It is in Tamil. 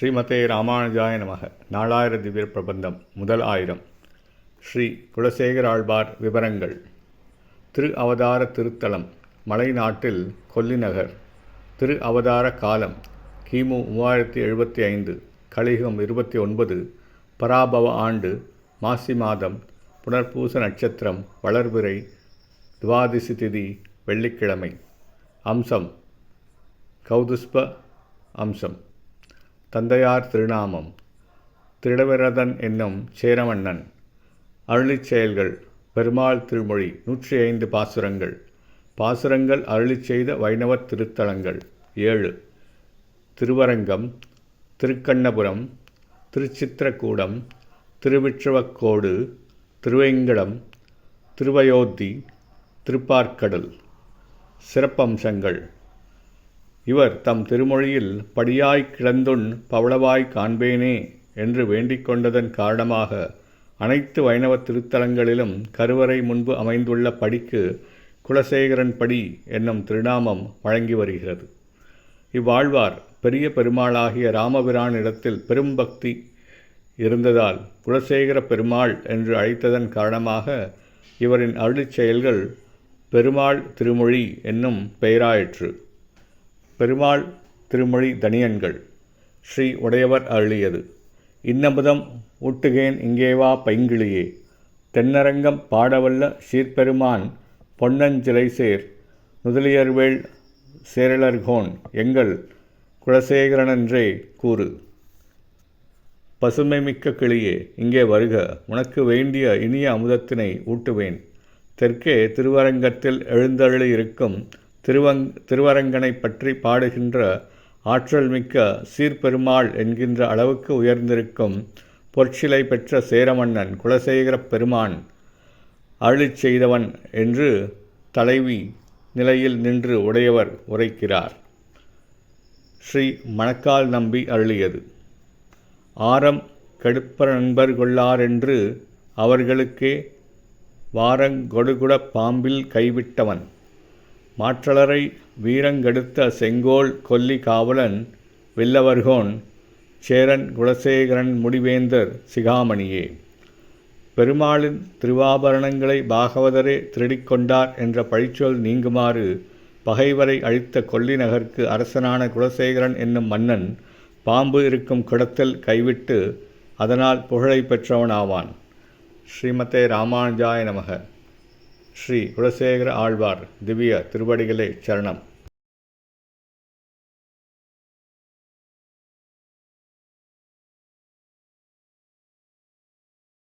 ஸ்ரீமதே ராமானுஜாய நமக. நாலாயிர திவ்ய பிரபந்தம் முதல் ஆயிரம். ஸ்ரீ குலசேகர் ஆழ்வார் விவரங்கள் திரு அவதார திருத்தலம் மலைநாட்டில் கொல்லிநகர் திரு அவதார காலம் கிமு மூவாயிரத்தி எழுபத்தி ஐந்து. கலிகம் இருபத்தி ஒன்பது பராபவ ஆண்டு மாசி மாதம் புனர்பூச நட்சத்திரம் வளர்பிறை துவாதிசி திதி வெள்ளிக்கிழமை. அம்சம் கௌதுஸ்ப அம்சம். தந்தையார் திருநாமம். திருடவிரதன் என்னும் சேரமன்னன் அருளிச் செயல்கள். பெருமாள் திருமொழி. நூற்றி ஐந்து பாசுரங்கள். பாசுரங்கள் அருளிச் செய்த வைணவத் திருத்தலங்கள். ஏழு. திருவரங்கம். திருக்கண்ணபுரம். திருச்சித்திரக்கூடம். திருவிற்றுவக்கோடு திருவேங்கடம். திருவயோத்தி. திருப்பார்க்கடல் சிறப்பம்சங்கள். இவர் தம் திருமொழியில் படியாய் கிடந்துண் பவளவாய் காண்பேனே என்று வேண்டிக் கொண்டதன் காரணமாக அனைத்து வைணவ திருத்தலங்களிலும் கருவறை முன்பு அமைந்துள்ள படிக்கு குலசேகரன் படி என்னும் திருநாமம் வழங்கி வருகிறது. இவ்வாழ்வார் பெரிய பெருமாளாகிய ராமபிரானிடத்தில் பெரும் பக்தி இருந்ததால் குலசேகர பெருமாள் என்று அழைத்ததன் காரணமாக இவரின் அருளிச் செயல்கள் பெருமாள் திருமொழி என்னும் பெயராயிற்று. பெருமாள் திருமொழி தனியன்கள். ஸ்ரீ உடையவர் அருளியது. இன்னமுதம் ஊட்டுகேன் இங்கேவா பைங்கிளியே. தென்னரங்கம் பாடவல்ல சீர்பெருமான் பொன்னஞ்சிலை சேர். முதலியர்வேள் சேரலர்கோன் எங்கள் குலசேகரனன்றே கூறு. பசுமைமிக்க கிளியே இங்கே வருக. உனக்கு வேண்டிய இனிய அமுதத்தினை ஊட்டுவேன். தெற்கே திருவரங்கத்தில் எழுந்தருளி இருக்கும் திருவங் திருவரங்கனை பற்றி பாடுகின்ற ஆற்றல் மிக்க சீர்பெருமாள் என்கின்ற அளவுக்கு உயர்ந்திருக்கும் பொற்சிலை பெற்ற சேரமன்னன் குலசேகர பெருமான் அருளிச் செய்தவன் என்று தலைவி நிலையில் நின்று உடையவர் உரைக்கிறார். ஸ்ரீ மணக்கால் நம்பி அருளியது. ஆரம் கெடுப்ப நண்பர் கொள்ளாரென்று அவர்களுக்கே வாரங்கொடுகுட பாம்பில் கைவிட்டவன். மாற்றலரை வீரங்கெடுத்த செங்கோல் கொல்லி காவலன் வில்லவர்கோன் சேரன் குலசேகரன் முடிவேந்தர் சிகாமணியே. பெருமாளின் திருவாபரணங்களை பாகவதரே திருடிக்கொண்டார் என்ற பழிச்சொல் நீங்குமாறு பகைவரை அழித்த கொல்லி நகர்க்கு அரசனான குலசேகரன் என்னும் மன்னன் பாம்பு இருக்கும் குடத்தில் கைவிட்டு அதனால் புகழை பெற்றவனாவான். ஸ்ரீமதே ராமானுஜாய நமக. ஸ்ரீ குலசேகர ஆழ்வார் திவ்ய திருவடிகளை சரணம்.